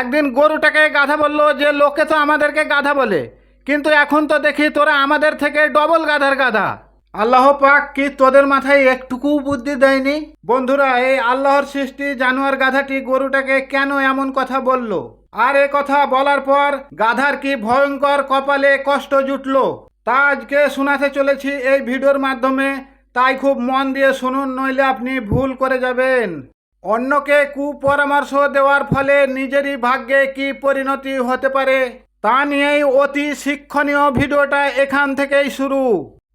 একদিন গরুটাকে গাধা বলল, যে লোকে তো আমাদেরকে গাধা বলে, কিন্তু এখন তো দেখি তোরা আমাদের থেকে ডবল গাধার গাধা। আল্লাহ পাক কি তোদের মাথায় একটুকু বুদ্ধি দেয়নি? বন্ধুরা, এই আল্লাহর সৃষ্টি জানোয়ার গাধাটি গরুটাকে কেন এমন কথা বলল? আর এ কথা বলার পর গাধার কি ভয়ঙ্কর কপালে কষ্ট জুটলো? তা আজকে শোনাতে চলেছি এই ভিডিওর মাধ্যমে। তাই খুব মন দিয়ে শুনুন, নইলে আপনি ভুল করে যাবেন। অন্যকে কুপরামর্শ দেওয়ার ফলে নিজেরই ভাগ্যে কি পরিণতি হতে পারে, তা নিয়েই অতি শিক্ষণীয় ভিডিওটা এখান থেকেই শুরু।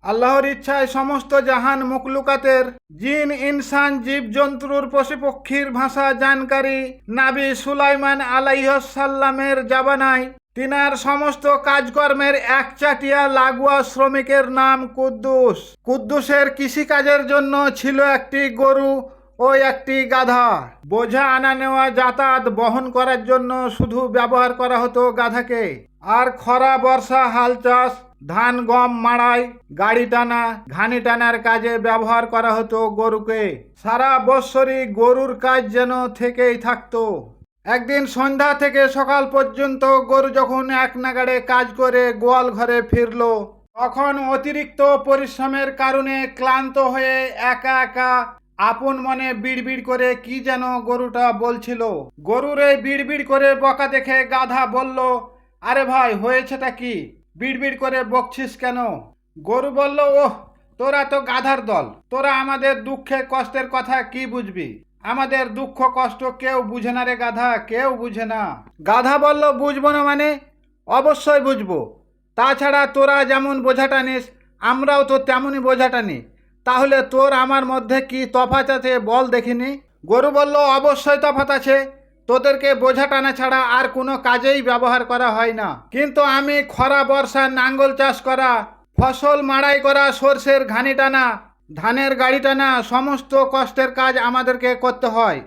আল্লাহর ইচ্ছায় সমস্ত জাহান মুকলুকাতের জিন, ইনসান, জীবজন্তুর পশুপক্ষীর ভাষা জানকারী নাবি সুলাইমান আলাইহসাল্লামের জাবানায় তিনার সমস্ত কাজকর্মের একচাটিয়া লাগোয়া শ্রমিকের নাম কুদ্দুস। কুদ্দুসের কৃষিকাজের জন্য ছিল একটি গরু ও একটি গাধা। বোঝা আনা নেওয়া যাতায়াত বহন করার জন্য শুধু ব্যবহার করা হতো গাধাকে। আর খরা, বর্ষা, হাল চাষ, ধান, গম, মাড়াই, গাড়ি টানা, ঘানি টানার কাজে ব্যবহার করা হতো গরুকে। সারা বৎসরই গরুর কাজ যেন থেকেই থাকতো। একদিন সন্ধ্যা থেকে সকাল পর্যন্ত গরু যখন এক নাগাড়ে কাজ করে গোয়াল ঘরে ফিরল, তখন অতিরিক্ত পরিশ্রমের কারণে ক্লান্ত হয়ে একা একা আপন মনে বিড়বিড় করে কি যেন গরুটা বলছিল। গরুর এই বিড়বিড় করে বকা দেখে গাধা বলল, আরে ভাই, হয়েছেটা কি? বিড়বিড় করে বকছিস কেন? গরু বলল, ওহ, তোরা তো গাধার দল। তোরা আমাদের দুঃখে কষ্টের কথা কি বুঝবি? আমাদের দুঃখ কষ্ট কেউ বুঝে না রে গাধা, কেউ বুঝে না। গাধা বলল, বুঝব না মানে? অবশ্যই বুঝব। তাছাড়া তোরা যেমন বোঝাটা নিস, আমরাও তো তেমনই বোঝাটা নিই। তাহলে তোর আমার মধ্যে কি তফাৎ আছে বল দেখিনি? গরু বলল, অবশ্যই তফাত আছে। তোদেরকে বোঝা টানা ছাড়া আর কোনো কাজেই ব্যবহার করা হয় না। কিন্তু আমি খরা, বর্ষা, নাঙ্গল চাষ করা, ফসল মাড়াই করা, সর্ষের ঘানি টানা, ধানের গাড়ি টানা, সমস্ত কষ্টের কাজ আমাদেরকে করতে হয়।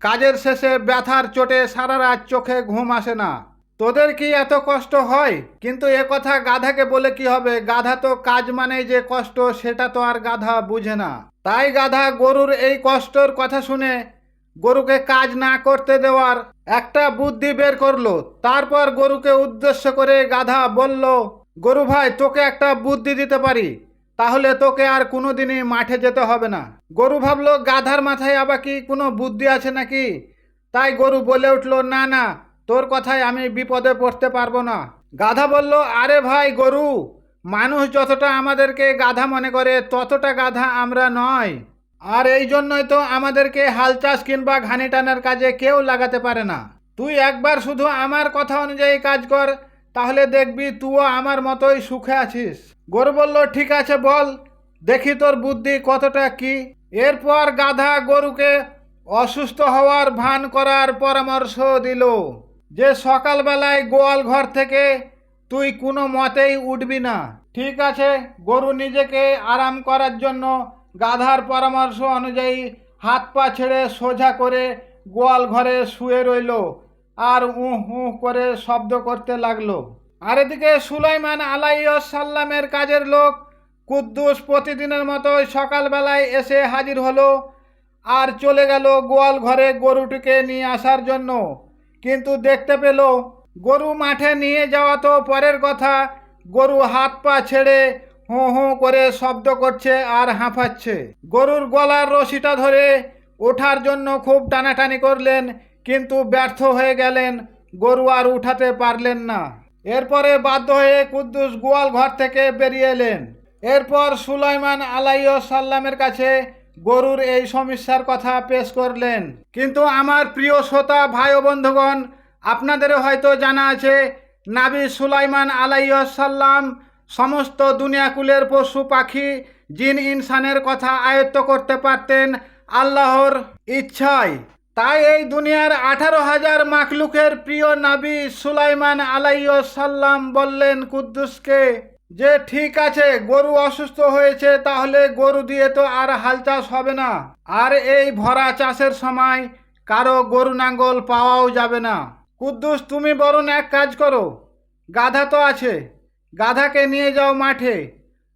কাজের শেষে ব্যথার চোটে সারা রাত চোখে ঘুম আসে না। তোদের কি এত কষ্ট হয়? কিন্তু এ কথা গাধাকে বলে কি হবে? গাধা তো কাজ মানে যে কষ্ট, সেটা তো আর গাধা বুঝে না। তাই গাধা গরুর এই কষ্টর কথা শুনে গরুকে কাজ না করতে দেওয়ার একটা বুদ্ধি বের করল। তারপর গরুকে উদ্দেশ্য করে গাধা বলল, গরু ভাই, তোকে একটা বুদ্ধি দিতে পারি। তাহলে তোকে আর কোনোদিনই মাঠে যেতে হবে না। গরু ভাবলো, গাধার মাথায় আবার কি কোনো বুদ্ধি আছে নাকি? তাই গরু বলে উঠল, না না তোর কথায় আমি বিপদে পড়তে পারব না। গাধা বলল, আরে ভাই, গরু, মানুষ যতটা আমাদেরকে গাধা মনে করে, ততটা গাধা আমরা নয়। আর এই জন্যই তো আমাদেরকে হাল চাষ কিংবা ঘানি টানার কাজে কেউ লাগাতে পারে না। তুই একবার শুধু আমার কথা অনুযায়ী কাজ কর, তাহলে দেখবি তুইও আমার মতোই সুখে আছিস। গরু বলল, ঠিক আছে, বল, দেখি তোর বুদ্ধি কতটা কি? এরপর গাধা গরুকে অসুস্থ হওয়ার ভান করার পরামর্শ দিল। যে সকালবেলায় গোয়াল ঘর থেকে তুই কোনো মতেই উঠবি না। ঠিক আছে, গরু নিজেকে আরাম করার জন্য গাধার পরামর্শ অনুযায়ী হাত পা ছেড়ে সোজা করে গোয়াল ঘরে শুয়ে রইল আর উহ উহ করে শব্দ করতে লাগল। আর এদিকে সুলাইমান আলাইসাল্লামের কাজের লোক কুদ্দুস প্রতিদিনের মতোই সকালবেলায় এসে হাজির হলো আর চলে গেল গোয়াল ঘরে গরুটিকে নিয়ে আসার জন্য। কিন্তু দেখতে পেল, গরু মাঠে নিয়ে যাওয়া তো পরের কথা। গরু হাত পা ছেড়ে হোঁ হোঁ করে শব্দ করছে আর হাঁফাচ্ছে। গরুর গলার রশিটা ধরে ওঠার জন্য খুব টানাটানি করলেন, কিন্তু ব্যর্থ হয়ে গেলেন। গরু আর উঠাতে পারলেন না। এরপরে বাধ্য হয়ে কুদ্দুস গোয়াল ঘর থেকে বেরিয়ে এলেন। এরপর সুলাইমান আলাইয় সাল্লামের কাছে গরুর এই সমস্যার কথা পেশ করলেন। কিন্তু আমার প্রিয় শ্রোতা, ভাই ও বন্ধুগণ, আপনাদেরও হয়তো জানা আছে, নাবি সুলাইমান আলাইসাল্লাম সমস্ত দুনিয়াকুলের পশু পাখি জিন ইনসানের কথা আয়ত্ত করতে পারতেন আল্লাহর ইচ্ছায়। তাই এই দুনিয়ার আঠারো হাজার মাকলুকের প্রিয় নাবি সুলাইমান আলাইসাল্লাম বললেন, কুদ্দুসকে যে ঠিক আছে, গরু অসুস্থ হয়েছে, তাহলে গরু দিয়ে তো আর হাল চাষ হবে না। আর এই ভরা চাষের সময় কারও গরু নাঙ্গল পাওয়াও যাবে না। কুদ্দুস, তুমি বরং এক কাজ করো। গাধা তো আছে, গাধাকে নিয়ে যাও মাঠে।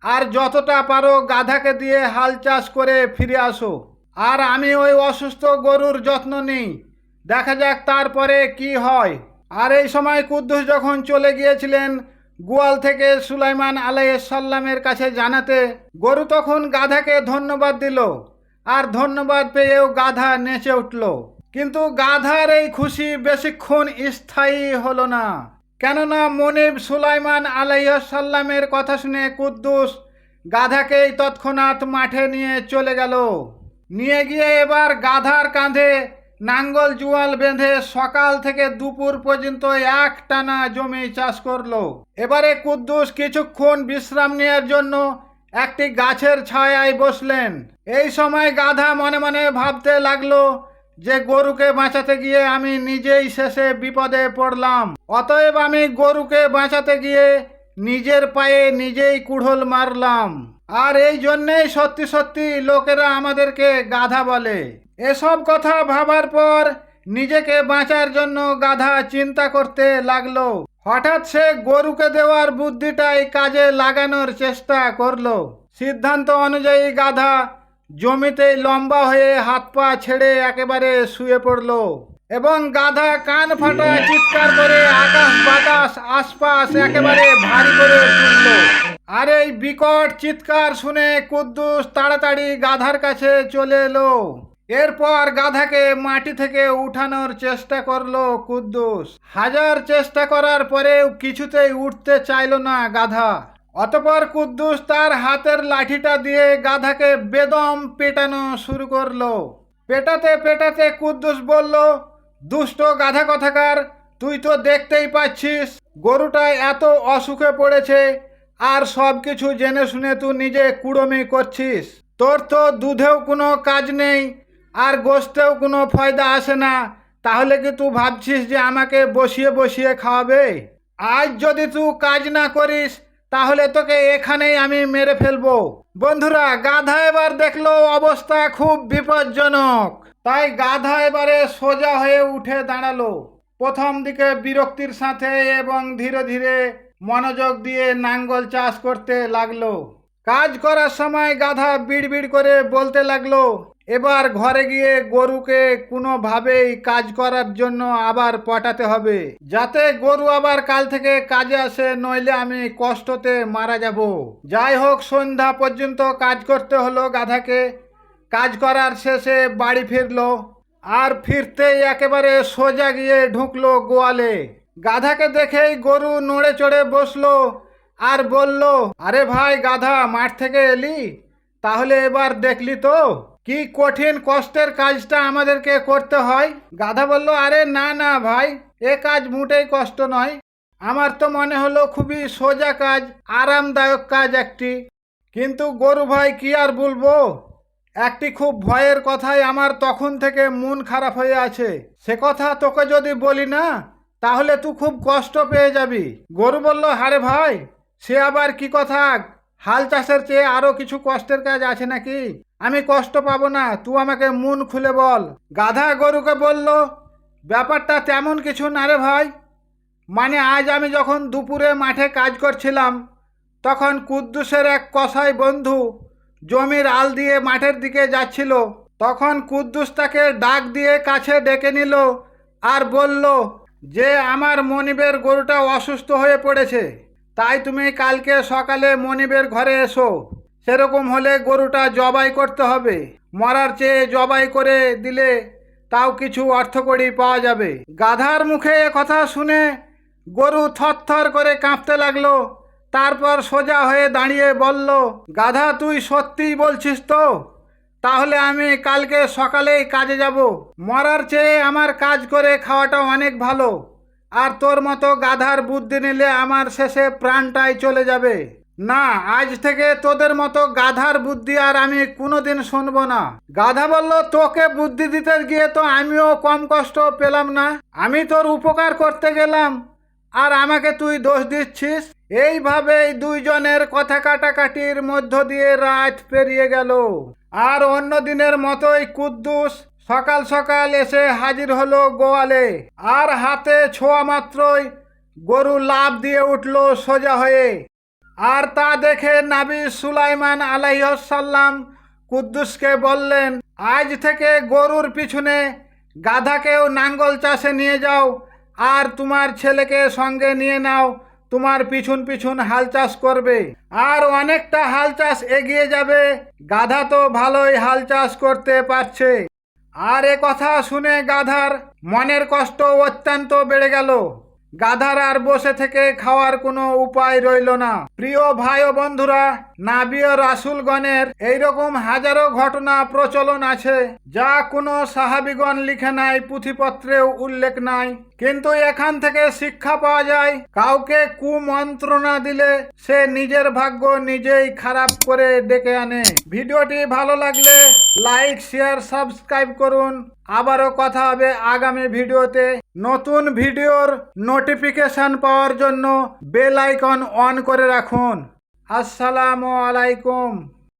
আর যতটা পারো গাধাকে দিয়ে হাল চাষ করে ফিরে আসো। আর আমি ওই অসুস্থ গরুর যত্ন নিই। দেখা যাক তারপরে কি হয়। আর এই সময় কুদ্দুস যখন চলে গিয়েছিলেন গোয়াল থেকে সুলাইমান আলাইসাল্লামের কাছে জানাতে গরু তখন গাধাকে ধন্যবাদ দিল আর ধন্যবাদ পেয়েও গাধা নেচে উঠল। কিন্তু গাধার এই খুশি বেশিক্ষণ স্থায়ী হলো না। কেননা মনিব সুলাইমান আলাইসাল্লামের কথা শুনে কুদ্দুস গাধাকেই তৎক্ষণাৎ মাঠে নিয়ে চলে গেল। নিয়ে গিয়ে এবার গাধার কাঁধে নাঙ্গল জুয়াল বেঁধে সকাল থেকে দুপুর পর্যন্ত এক টানা জমি চাষ করল। এবারে কুদ্দুস কিছুক্ষণ বিশ্রাম নেওয়ার জন্য একটি গাছের ছায়ায় বসলেন। এই সময় গাধা মনে মনে ভাবতে লাগল যে গরুকে বাঁচাতে গিয়ে আমি নিজেই শেষে বিপদে পড়লাম। অতএব আমি গরুকে বাঁচাতে গিয়ে নিজের পায়ে নিজেই কুড়োল মারলাম। আর এই জন্যেই সত্যি সত্যি লোকেরা আমাদেরকে গাধা বলে। এসব কথা ভাবার পর নিজেকে বাঁচার জন্য গাধা চিন্তা করতে লাগল। হঠাৎ সে গরুকে দেওয়ার বুদ্ধিটাই কাজে লাগানোর চেষ্টা করল। সিদ্ধান্ত অনুযায়ী গাধা জমিতে লম্বা হয়ে হাত পা ছেড়ে একেবারে শুয়ে পড়ল এবং গাধা কান ফাটা চিৎকার করে আকাশ বাতাস আশপাশ একেবারে ভারী করে তুলল। আর এই বিকট চিৎকার শুনে কুদ্দুস তাড়াতাড়ি গাধার কাছে চলে এলো। এরপর গাধাকে মাটি থেকে উঠানোর চেষ্টা করল কুদ্দুস। হাজার চেষ্টা করার পরেও কিছুতেই উঠতে চাইলো না গাধা। অতপর কুদ্দুস তার হাতের লাঠিটা দিয়ে গাধাকে বেদম পেটানো শুরু করল। পেটাতে পেটাতে কুদ্দুস বলল, দুষ্ট গাধা কথাকার, তুই তো দেখতেই পাচ্ছিস, গরুটা এত অসুখে পড়েছে, আর সব কিছু জেনে শুনে তুই নিজে কুড়মি করছিস। তোর তো দুধেও কোনো কাজ নেই আর গোষ্ঠেও কোনো ফয়দা আসে না, তাহলে কি তুই ভাবছিস যে আমাকে বসিয়ে বসিয়ে খাওয়াবে? আজ যদি তুই কাজ না করিস, তাহলে তোকে এখানেই আমি মেরে ফেলব। বন্ধুরা, গাধা এবার দেখল অবস্থা খুব বিপজ্জনক। তাই গাধা এবারে সোজা হয়ে উঠে দাঁড়াল। প্রথম দিকে বিরক্তির সাথে এবং ধীরে ধীরে মনোযোগ দিয়ে নাঙ্গল চাষ করতে লাগল। কাজ করার সময় গাধা বিড়বিড় করে বলতে লাগল এবার ঘরে গিয়ে গরুকে কোনোভাবেই কাজ করার জন্য আবার পটাতে হবে। যাতে গরু আবার কাল থেকে কাজে আসে, নইলে আমি কষ্টতে মারা যাব। যাই হোক, সন্ধ্যা পর্যন্ত কাজ করতে হলো গাধাকে। কাজ করার শেষে বাড়ি ফিরলো। আর ফিরতেই একেবারে সোজা গিয়ে ঢুকলো গোয়ালে। গাধাকে দেখেই গরু নড়ে চড়ে বসল আর বলল, আরে ভাই, গাধা, মাঠ থেকে এলি? তাহলে এবার দেখলি তো। কি কঠিন কষ্টের কাজটা আমাদেরকে করতে হয়? গাধা বলল, আরে না না ভাই, এ কাজ মোটেই কষ্ট নয়। আমার তো মনে হলো খুবই সোজা কাজ, আরামদায়ক কাজ একটি। কিন্তু গরু ভাই, কি আর বলব? একটি খুব ভয়ের কথাই আমার তখন থেকে মন খারাপ হয়ে আছে। সে কথা তোকে যদি বলি না, তাহলে তুই খুব কষ্ট পেয়ে যাবি। গরু বলল হারে ভাই, সে আবার কি কথা? হাল চাষের চেয়ে আরও কিছু কষ্টের কাজ আছে নাকি? আমি কষ্ট পাবো না তুই আমাকে মন খুলে বল। গাধা গরুকে বলল, ব্যাপারটা তেমন কিছু না রে ভাই। মানে আজ আমি যখন দুপুরে মাঠে কাজ করছিলাম, তখন কুদ্দুসের এক কসাই বন্ধু জমির আল দিয়ে মাঠের দিকে যাচ্ছিল। তখন কুদ্দুস তাকে ডাক দিয়ে কাছে ডেকে নিল আর বলল, যে আমার মনিবের গরুটা অসুস্থ হয়ে পড়েছে, তাই তুমি কালকে সকালে মনিবের ঘরে এসো। সেরকম হলে গরুটা জবাই করতে হবে। মরার চেয়ে জবাই করে দিলে তাও কিছু অর্থকড়ি পাওয়া যাবে। গাধার মুখে কথা শুনে গরু থরথর করে কাঁপতে লাগল। তারপর সোজা হয়ে দাঁড়িয়ে বলল, গাধা, তুই সত্যিই বলছিস তো? তাহলে আমি কালকে সকালেই কাজে যাব। মরার চেয়ে আমার কাজ করে খাওয়াটা অনেক ভালো। আর তোর মতো গাধার বুদ্ধি নিলে আমার শেষে প্রাণটাই চলে যাবে। না, আজ থেকে তোদের মতো গাধার বুদ্ধি আর আমি কোনোদিন শুনব না। গাধা বলল, তোকে বুদ্ধি দিতে গিয়ে তো আমিও কম কষ্ট পেলাম না। আমি তোর উপকার করতে গেলাম। আর আমাকে তুই দোষ দিচ্ছিস? এইভাবেই দুইজনের কথা কাটাকাটির মধ্য দিয়ে রাত পেরিয়ে গেল। আর অন্য দিনের মতোই কুদ্দুস সকাল সকাল এসে হাজির হলো গোয়ালে। আর হাতে ছোঁয়া মাত্রই গরু লাভ দিয়ে উঠল সোজা হয়ে। আর তা দেখে নাবি সুলাইমান আলাইসাল্লাম কুদ্দুসকে বললেন, আজ থেকে গরুর পিছনে গাধাকেও নাঙ্গল চাষে নিয়ে যাও, আর তোমার ছেলেকে সঙ্গে নিয়ে নাও, তোমার পিছন পিছন হাল চাষ করবে। আর অনেকটা হাল চাষ এগিয়ে যাবে, গাধা তো ভালোই হাল চাষ করতে পারছে। আর এ কথা শুনে গাধার মনের কষ্ট অত্যন্ত বেড়ে গেল। গাধার আর বসে থেকে খাওয়ার কোনো উপায় রইল না। প্রিয় ভাই ও বন্ধুরা নাবিয় রাসুলগণের এইরকম হাজারো ঘটনা প্রচলন আছে, যা কোনো সাহাবিগণ লিখে নাই, পুঁথিপত্রেও উল্লেখ নাই। কিন্তু এখান থেকে শিক্ষা পাওয়া যায়, কাউকে কুমন্ত্রণা দিলে সে নিজের ভাগ্য নিজেই খারাপ করে ডেকে আনে। ভিডিওটি ভালো লাগলে লাইক, শেয়ার, সাবস্ক্রাইব করুন। আবারও কথা হবে আগামী ভিডিওতে। নতুন ভিডিওর নোটিফিকেশান পাওয়ার জন্য বেল আইকন অন করে রাখুন। আসসালামু আলাইকুম।